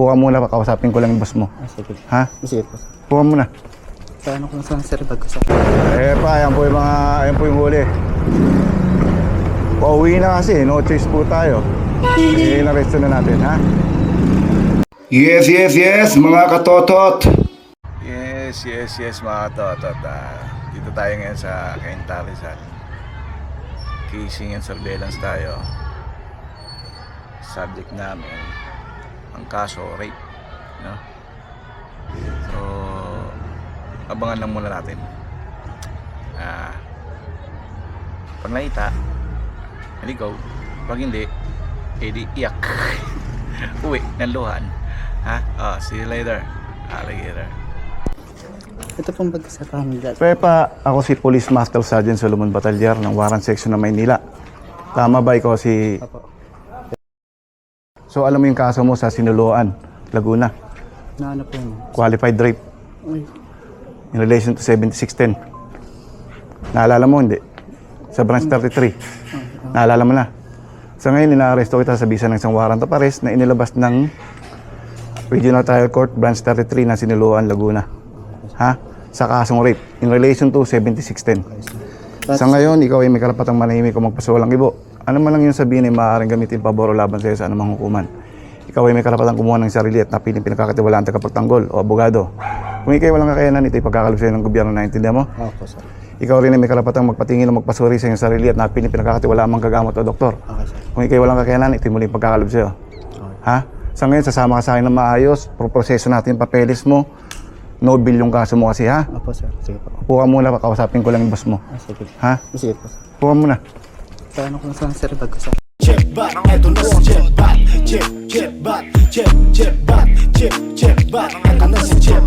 Puka muna, kakausapin ko lang yung boss mo. Ah, sige. Ha? Sige po. Puka muna. Sa ano ko na sa sir, bag ko sir. Eh pa, yan po yung mga, yan po yung huli. Pauwi na kasi, no choice po tayo. Eh, naresto na natin, ha? Yes, yes, yes, mga katotot. Yes, yes, yes, mga katotot. Ah, dito tayo ngayon sa Cainta Rizal. Casing and surveillance tayo. Subject namin, ang kaso, rape. No? So, abangan lang muna natin. Ah, pag nakita, naligaw. Pag hindi, edi iyak. Uwi, ng luhan. Ha? Oh, see you later. Alligator. Ito pong parang dyan. Pepa, ako si Police Master Sergeant Solomon Batalyer ng Warrant Section ng Maynila. Tama ba ikaw si... Apo. So alam mo yung kaso mo sa Sinuluan, Laguna. Na ano po yun? Qualified rape Uy, in relation to 7610. Naalala mo hindi? Sa branch 33. Naalala mo na. Sa ngayon, inaaresto kita sa bisa ng isang warrant of arrest na inilabas ng Regional Trial Court Branch 33 ng Sinuluan, Laguna. Ha? Sa kasong rape in relation to 7610. Sa ngayon, ikaw ay may karapatang manahimik o magpasuwalang ibo. Ano man lang yung sabihin ay maaaring gamitin pabor o laban sa'yo sa anumang hukuman. Ikaw ay may karapatang kumuha ng sarili at napiling pinagkakatiwalaan tagapagtanggol o abogado. Kung ikaw ay walang kakayanan, ito ay pagkakalip sa'yo ng gobyerno na intindihan mo. Opo sir. Ikaw rin ay may karapatang magpatingin o magpasuri sa iyong sarili at napiling pinagkakatiwalaan mang gagamot o doktor. Okay sir. Kung ikaw ay walang kakayanan, ito ay muling pagkakalip sa'yo. Ha? Sa ngayon, sasama ka sa akin ng maayos, proproseso natin yung papeles mo, no bill yung kaso mo kasi ha. Opo sir. Sige po. Puka muna, kakausapin ko lang yung boss mo. Ah, sige. Ha? Sige po sir. Puka muna. Sa ano ko na sa sir, bag ko sir. Chip bat, eto na si Chip bat Chip, chip bat, chip, chip bat Chip, chip bat, eto na si Chip